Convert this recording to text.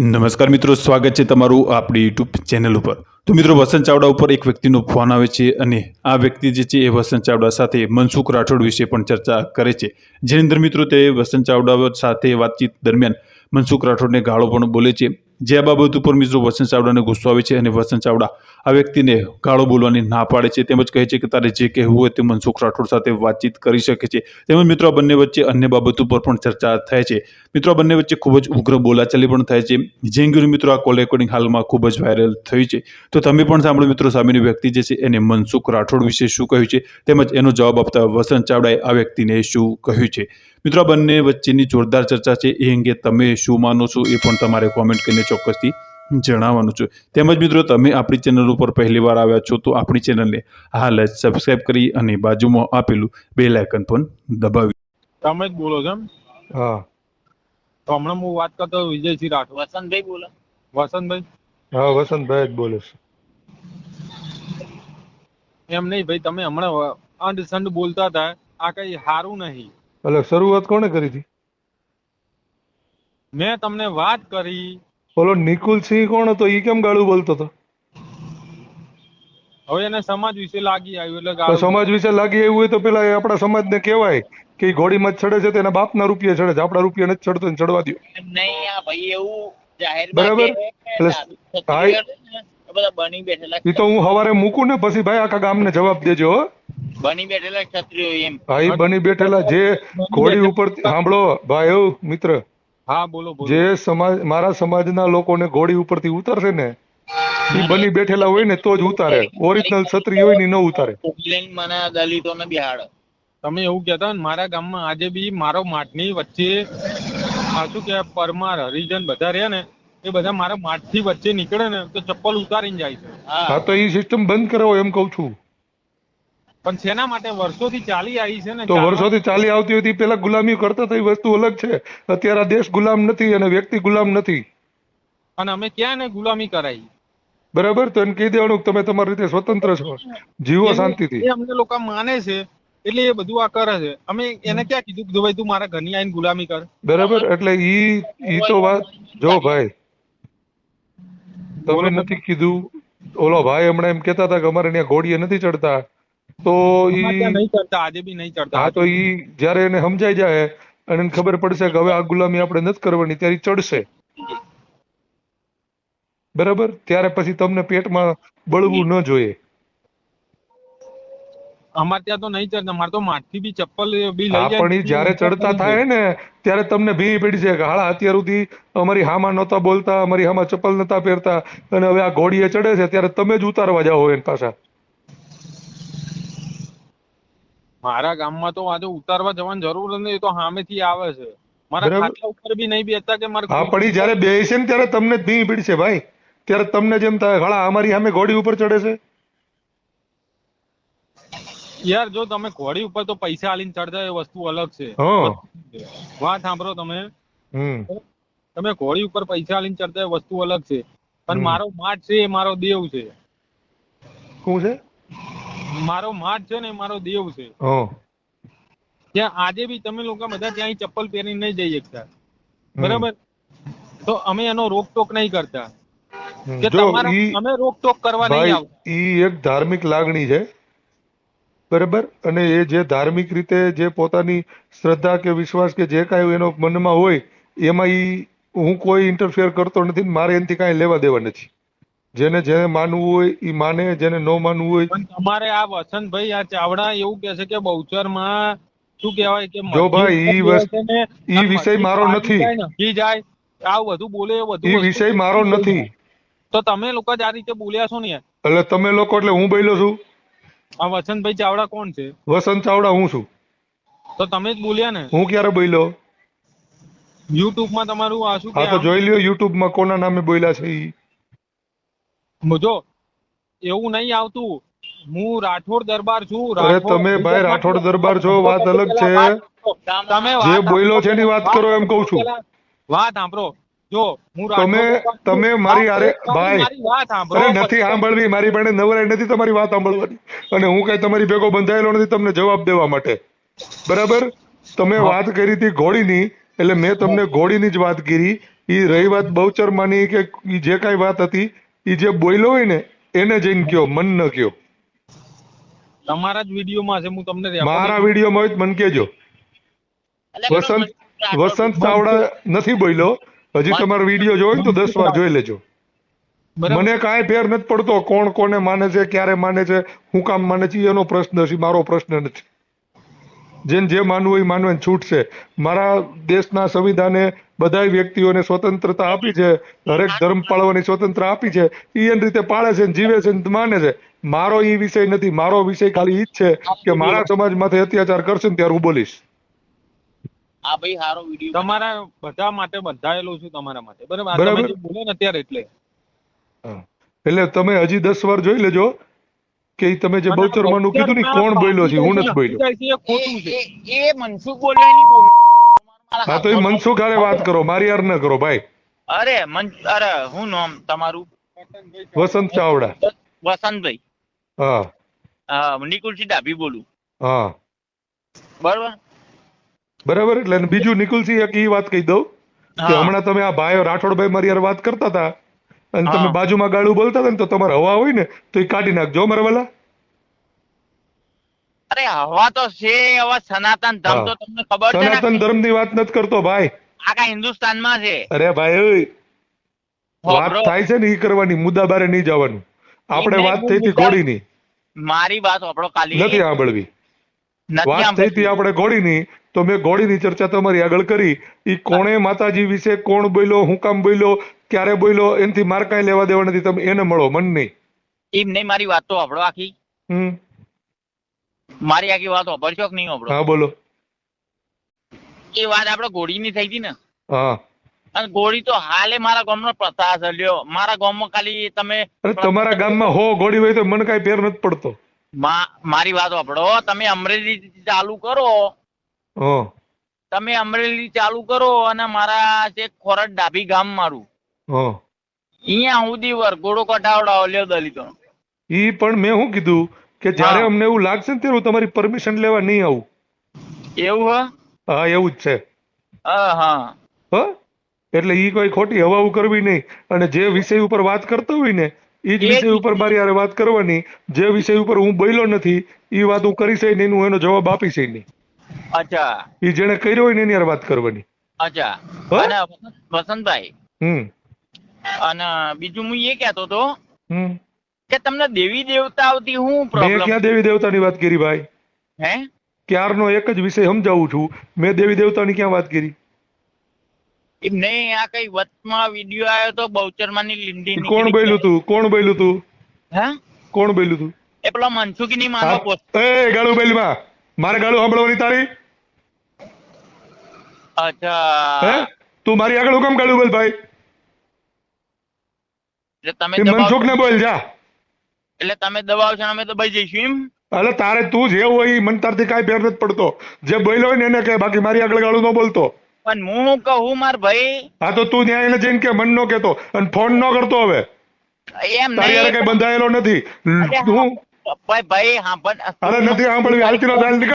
નમસ્કાર મિત્રો, સ્વાગત છે તમારું આપણી યુટ્યુબ ચેનલ ઉપર. તો મિત્રો, વસંત ચાવડા ઉપર એક વ્યક્તિનો ફોન આવે છે અને આ વ્યક્તિ જે છે એ વસંત ચાવડા સાથે મનસુખ રાઠોડ વિશે પણ ચર્ચા કરે છે. જેની અંદર મિત્રો તે વસંત ચાવડા સાથે વાતચીત દરમિયાન મનસુખ રાઠોડને ગાળો પણ બોલે છે. જે બાબત ઉપર મિત્રો વસંત ચાવડાને ગુસ્સો આવે છે અને વસંત ચાવડા આ વ્યક્તિને ગાળો બોલવાની ના પાડે છે, તેમજ કહે છે કે તારે જે કહેવું હોય તે મનસુખ રાઠોડ સાથે વાતચીત કરી શકે છે. તેમજ મિત્રો બંને વચ્ચે અન્ય બાબત ઉપર પણ ચર્ચા થાય છે. મિત્રો બંને વચ્ચે ખૂબ જ ઉગ્ર બોલાચાલી પણ થાય છે. જે મિત્રો આ કોલ રેકોર્ડિંગ હાલમાં ખૂબ જ વાયરલ થયું છે. તો તમે પણ સાંભળો મિત્રો સામેની વ્યક્તિ જે છે એને મનસુખ રાઠોડ વિશે શું કહ્યું છે, તેમજ એનો જવાબ આપતા વસંત ચાવડાએ આ વ્યક્તિને શું કહ્યું છે? મિત્રો બંને વચ્ચેની જોરદાર ચર્ચા છે. એ અંગે તમે શું માનો છો એ પણ તમારે કોમેન્ટ કરીને ચોક્કસથી જણાવવાનું છું. તેમજ મિત્રો તમે આપણી ચેનલ ઉપર પહેલીવાર આવ્યા છો તો આપણી ચેનલને હાલ જ સબસ્ક્રાઇબ કરી અને બાજુમાં આપેલું બે લાયકન પણ દબાવી. તમે જ બોલો છો એમ? હા. તો હમણાં હું વાત કરતો વિજયસિંહ રાઠોડ. વસંતભાઈ બોલો. વસંતભાઈ? હા વસંતભાઈ જ બોલે છે. એમ નહીં ભાઈ તમે હમણાં અંડ સંડ બોલતા હતા. આ કઈ સારું નહીં. એટલે શરૂઆત કોણે કરી હતી? મેં તમને વાત કરી. ઓલો નિકુલ સિંહ કોણ હતો? એ કેમ ગાળું બોલતો હતો? હવે એને સમાજ વિશે લાગી આવ્યું એટલે સમાજ વિશે લાગી આવ્યું હોય તો પેલા એ આપણા સમાજને કહેવાય કે ઘોડી મત ચડે છે તેના બાપના રૂપિયા ચડે છે. આપણા રૂપિયા નથી ચડતો ને ચડવા દો નહીં આ ભાઈ એવું બરાબર. એટલે એ- તો બની બેઠેલા ઈ તો હું હવારે મૂકું ને પછી ભાઈ આખા ગામને જવાબ દેજો હો. બની બેઠેલા ક્ષત્રિયો એમ. ભાઈ બની બેઠેલા જે ઘોડી ઉપર સાંભળો ભાઈ એવું મિત્ર. હા બોલો બોલો. જે સમાજ મારા સમાજના લોકોને ઘોડી ઉપરથી ઉતરશે ને એ બની બેઠેલા હોય ને તો જ ઉતારે. ઓરિજિનલ છત્રી હોય ને ન ઉતારે. મને દલિતોને બિહાડો. તમે એવું કહેતા ને મારા ગામમાં આજે બી મારો માટની વચ્ચે આ શું કે પરમાર હરિજન બધા રહ્યા ને એ બધા મારા માટથી વચ્ચે નીકળે ને તો ચપ્પલ ઉતારીને જાય છે. હા. તો એ સિસ્ટમ બંધ કરાવો એમ કઉ છું. પણ શેના માટે વર્ષોથી ચાલી આવી છે ને? તો વર્ષોથી ચાલી આવતી હતી પેલા ગુલામી કરતા એ વસ્તુ અલગ છે. અત્યારે આ દેશ ગુલામ નથી અને વ્યક્તિ ગુલામ નથી. અને અમે ક્યાં ને ગુલામી કરાઈ? બરાબર? તો એને કહી દેવાનું તમે તમારી રીતે સ્વતંત્ર છો. જીવો શાંતિથી. અમને લોકો માને છે એટલે એ બધું આ કરે છે. અમે એને ક્યાં કીધું કે ભાઈ તું મારા ઘરની આવીને ગુલામી કર? બરાબર? એટલે ઈ ઈ તો વાત જો ભાઈ તમે નથી કીધું? ઓલો ભાઈ હમણાં એમ કહેતા હતા કે અમારે ત્યાં ઘોડીએ નથી ચડતા. તો ઈ નહીં ચડતા આજે બી નહીં ચડતા. હા તો ઈ જ્યારે એને સમજાઈ જાય અને એને ખબર પડશે કે હવે આ ગુલામી આપણે નથી કરવાની ત્યારે ચડશે. બરાબર? ત્યારે પછી તમને પેટમાં બળવું ન જોઈએ. અમાર ત્યાં તો નહીં ચડતા મારે તો મારથી બી ચપ્પલ બી લઈ જાય પણ જ્યારે ચડતા થાય ને ત્યારે તમને ભીની પડી છે કે હાળા અત્યાર સુધી અમારી હામાં નહોતા બોલતા અમારી હામાં ચપ્પલ નહોતા પહેરતા અને હવે આ ઘોડીએ ચડે છે ત્યારે તમે જ ઉતારવા જાઓ એને પાછા. મારા ગામમાં તો આજે ઉતારવા જવાની જરૂર નહીં એ તો સામેથી આવે છે. મારા. ખાટલા ઉપર બી નહીં બેસતા કે મારે હા પડી જ્યારે બેસે ને ત્યારે તમને જ ભીની પડી ભાઈ. ત્યારે તમને જેમ થાય હાલા અમારી સામે ઘોડી ઉપર ચડે છે. યાર જો તમે ઘોડી ઉપર તો પૈસા આલીને ચડતા એ વસ્તુ અલગ છે. વાત સાંભળો તમે. હમ. તમે ઘોડી ઉપર પૈસા આલીને ચડતા એ વસ્તુ અલગ છે. પણ મારો માટ છે એ મારો દેવ છે. શું છે? મારો માટ છે ને મારો દેવ છે. ત્યાં આજે બી તમે લોકો બધા ત્યાં ચપ્પલ પહેરીને નહીં જઈ શકતા. બરાબર? તો અમે એનો રોકટોક નહીં કરતા. કે તમારા અમે રોકટોક કરવા નહીં આવતા ઈ એક ધાર્મિક લાગણી છે. બરાબર? અને એ જે ધાર્મિક રીતે જે પોતાની શ્રદ્ધા કે વિશ્વાસ કે જે કાંઈ એનો મનમાં હોય એમાં ઈ હું કોઈ ઇન્ટરફેર કરતો નથી મારે એનાથી કાંઈ લેવા દેવા નથી. જેને જેને માનવું હોય એ માને જેને ન માનવું હોય તમારે આ વસંતભાઈ આ ચાવડા એવું કે છે કે બહુચરમાં શું કહેવાય કે જો ભાઈ, ઈ ઈ વિષય મારો નથી. નક્કી જાય? આ બધું બોલે એ બધું ઈ વિષય મારો નથી. તો તમે લોકો જ આ રીતે બોલ્યા છો ને એટલે તમે લોકો એટલે હું બોલ્યો છું? આ વસંતભાઈ ચાવડા કોણ છે? વસંત ચાવડા હું છું. તો તમે જ બોલ્યા ને? હું ક્યારે બોલ્યો? યુટ્યુબમાં તમારું આ શું હા તો જોઈ લ્યો યુટ્યુબમાં કોના નામે બોલ્યા છે ઈ? જો એવું નહીં આવતું. હું રાઠોડ દરબાર છું અરે તમે ભાઈ રાઠોડ દરબાર છો વાત અલગ છે. તમે જે વાત છે એની વાત કરો એમ કહું છું. વાત સાંભળો. જો હું તમે. તમે મારી અરે ભાઈ. અરે નથી સાંભળવી મારી પાસે નવરાઈ નથી તમારી વાત સાંભળવાની. અને હું કઈ તમારી ભેગો બંધાયેલો નથી તમને જવાબ દેવા માટે. બરાબર? તમે વાત કરી હતી ઘોડીની એટલે મેં તમને ઘોડીની જ વાત કરી. એ રહી વાત બહુચરમાની કે જે કાંઈ વાત હતી ઈ જે બોલ્યો હોય ને એને જઈને કયો મન ન કયો. તમારા જ વિડીયોમાં છે હું તમને મારા વિડીયોમાં હોય તો મને કહેજો. વસંત વસંત ચાવડા નથી બોલ્યો. હજી તમારો વીડિયો જોયો તો દસ વાર જોઈ લેજો. મને કાંઈ ફેર નથી પડતો કોણ કોને માને છે ક્યારે માને છે હું કામ માને છે એનો પ્રશ્ન છે મારો પ્રશ્ન નથી. જેને જે માનવું હોય એ માનવાની છૂટ છે. મારા દેશના સંવિધાને બધાય વ્યક્તિઓને સ્વતંત્રતા આપી છે. દરેક ધર્મ પાળવાની સ્વતંત્રતા આપી છે. એ એની રીતે પાળે છે જીવે છે માને છે. મારો એ વિષય નથી. મારો વિષય ખાલી ઈ જ છે કે મારા સમાજ માથે અત્યાચાર કરશે ને ત્યારે હું બોલીશ. આ ભાઈ સારો વીડિયો તમારા બધા માટે બંધાયેલો છું તમારા માટે. બરાબર? બરાબર. તમે બોલો ને અત્યારે એટલે. એટલે તમે હજી દસ વાર જોઈ લેજો. કે તમે જે બહુચરમાનું કીધું ને કોણ બોલ્યો છે? હું નથી બોલ્યો એ ખોટું છે એ એ મનસુખ બોલ્યો એની બોલ હા તો એ મનસુખ હારે વાત કરો મારી યાર ન કરો ભાઈ. અરે મન અરે હું નામ તમારું? વસંત ચાવડા. વસંતભાઈ. હા. હા નિકુલસિંહ ડાભી બોલું. હા. બરોબર? બરાબર એટલે બીજું નિકુલસિંહ એક એ વાત કહી દઉં કે હમણાં તમે આ ભાઈઓ રાઠોડભાઈ મારી યાર વાત કરતા હતા અને તમે બાજુમાં ગાળું બોલતા હતા ને તો તમારે હવા હોય ને તો એ કાઢી નાખજો મારા વાલા. અરે હવા તો છે હવા સનાતન ધર્મ તો તમને ખબર છે સનાતન ધર્મની વાત નથી કરતો ભાઈ. આખા હિન્દુસ્તાનમાં છે. અરે ભાઈ વાત થાય છે ને એ કરવાની મુદ્દા બારે નહીં જવાનું. આપણે વાત થઈ હતી ઘોડીની. મારી વાત આપણો કાલી નથી સાંભળવી. વાત થઈ હતી આપણે ઘોડીની તો મેં ઘોડીની ચર્ચા તમારી આગળ કરી. ઈ કોણે માતાજી વિશે કોણ બોલ્યો હું કામ બોલ્યો ક્યારે બોલ્યો? એનથી માર કાંઈ લેવા દેવા નથી. તમે એને મળો મન નહીં. એમ નહીં મારી વાત તો સાંભળો આખી. હમ. મારી આખી વાત સાંભળશો કે નહીં સાંભળો? હા બોલો. એ વાત આપણે ઘોડીની થઈ હતી ને. હા. અને ઘોડી તો હાલે મારા ગામનો પ્રથા છે લ્યો. મારા ગામમાં ખાલી તમે તમારા તમારા ગામમાં હો ઘોડી હોય તો મને કાંઈ ફેર નથી પડતો. મારી વાત સાંભળો. તમે અમરેલી ચાલુ કરો. હા. તમે અમરેલી ચાલુ કરો અને મારા છે ખોરડ ડાભી ગામ મારું. અહીંયા સુધી વરઘોડો કટાવડા લ્યો દલિતો ઈ પણ મેં શું કીધું કે જ્યારે અમને એવું લાગશે ને ત્યારે હું તમારી પરમિશન લેવા નહીં આવું. એવું હ? હા એવું જ છે. હા હા. હ? એટલે ઈ કોઈ ખોટી હવાઉ કરવી નહીં. અને જે વિષય ઉપર વાત કરતો હોય ને ઈ જ એ જ વિષય ઉપર મારી હારે વાત કરવાની. જે વિષય ઉપર હું બોલ્યો નથી ઈ વાત હું કરીશ નહીં ને હું એનો જવાબ આપીશ નહીં. અચ્છા. ઈ જેને કર્યો હોય ને એની હારે વાત કરવાની. અચ્છા. અને વસંતભાઈ. હમ. અને બીજું હું એ કહેતો હતો હમ. કે તમને દેવી દેવતાઓથી આવતી મેં પ્રોબ્લેમ ક્યાં દેવી દેવતાની વાત કરી ભાઈ? હે? ક્યારનો એક જ વિષય સમજાવું છું. મેં દેવી દેવતાની ક્યાં વાત કરી? એમ નહીં આ કઈ વચમાં વીડિયો આવ્યો તો બહુચરમાની લીંડી કોણ બોલ્યું તું? કોણ બોલ્યું તું? હે? કોણ બોલ્યું તું? એ પેલો મનસુખની માનો હા, પોસ્ટ. એ ગાળું બોલી માં મારે ગાળું સાંભળવાની તારી હે? તું મારી આગળ હુકમ ગાળું બોલ ભાઈ? એટલે તમે મનસુખ ને બોલ જા. એટલે તમે દબાવશો અમે બઈ જઈશું એમ. એટલે તારે તું જે હોય મન તારથી કાંઈ ફેર નથી પડતો. જે બોલ્યો હોય ને એને કે બાકી મારી આગળ ગાળું ન બોલતો. પણ હું કહું માર ભાઈ. હા તો તું ત્યાં એને જઈને કે મન નો કેતો અને ફોન ન કરતો હવે. એમ તારી હારે કઈ બંધાયેલો નથી. હું. ભાઈ ભાઈ હા પણ અરે નથી સાંભળવી. હાલતી નો